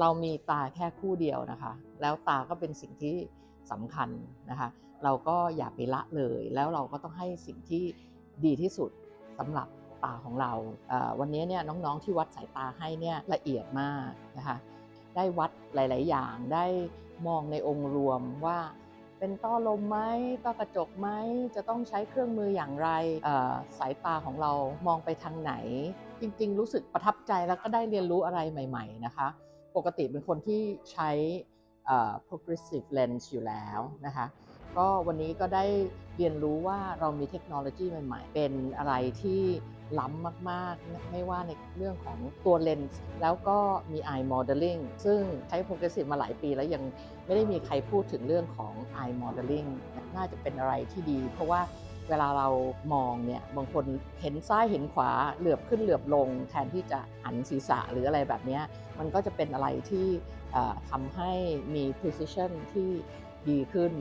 เรามีตาแค่คู่เดียวนะคะ แล้วตาก็เป็นสิ่งที่สำคัญนะคะ เราก็อย่าไปละเลย แล้วเราก็ต้องให้สิ่งที่ดีที่สุดสำหรับตาของเรา วันนี้เนี่ยน้องๆที่วัดสายตาให้เนี่ยละเอียดมากนะคะได้วัดหลาย ๆ อย่างได้มองในองค์รวมว่าเป็นต้อลมไหมต้อกระจกไหมจะต้องใช้เครื่องมืออย่างไรสายตาของเรามองไปทางไหน จริง ๆ รู้สึกประทับใจแล้วก็ได้เรียนรู้อะไรใหม่ ๆ นะคะ ปกติเป็นคนที่ใช้ progressive lens อยู่แล้วนะคะก็วันนี้ก็ได้เรียนรู้ว่าเรามีเทคโนโลยีใหม่ๆ เป็นอะไรที่ล้ำมากๆ ไม่ว่าในเรื่องของตัวเลนส์แล้วก็มี eye modeling ซึ่งใช้ progressive มาหลายปีแล้วยังไม่ได้มีใครพูดถึงเรื่องของ eye modeling น่าจะเป็นอะไรที่ดี เพราะว่า เวลาเรามองเนี่ยบางคนเห็นซ้ายเห็นขวาเหลือบขึ้นเหลือบลง แทนที่จะหันศีรษะหรืออะไรแบบนี้มันก็จะเป็นอะไรที่ทำให้มี precision ที่ดีขึ้น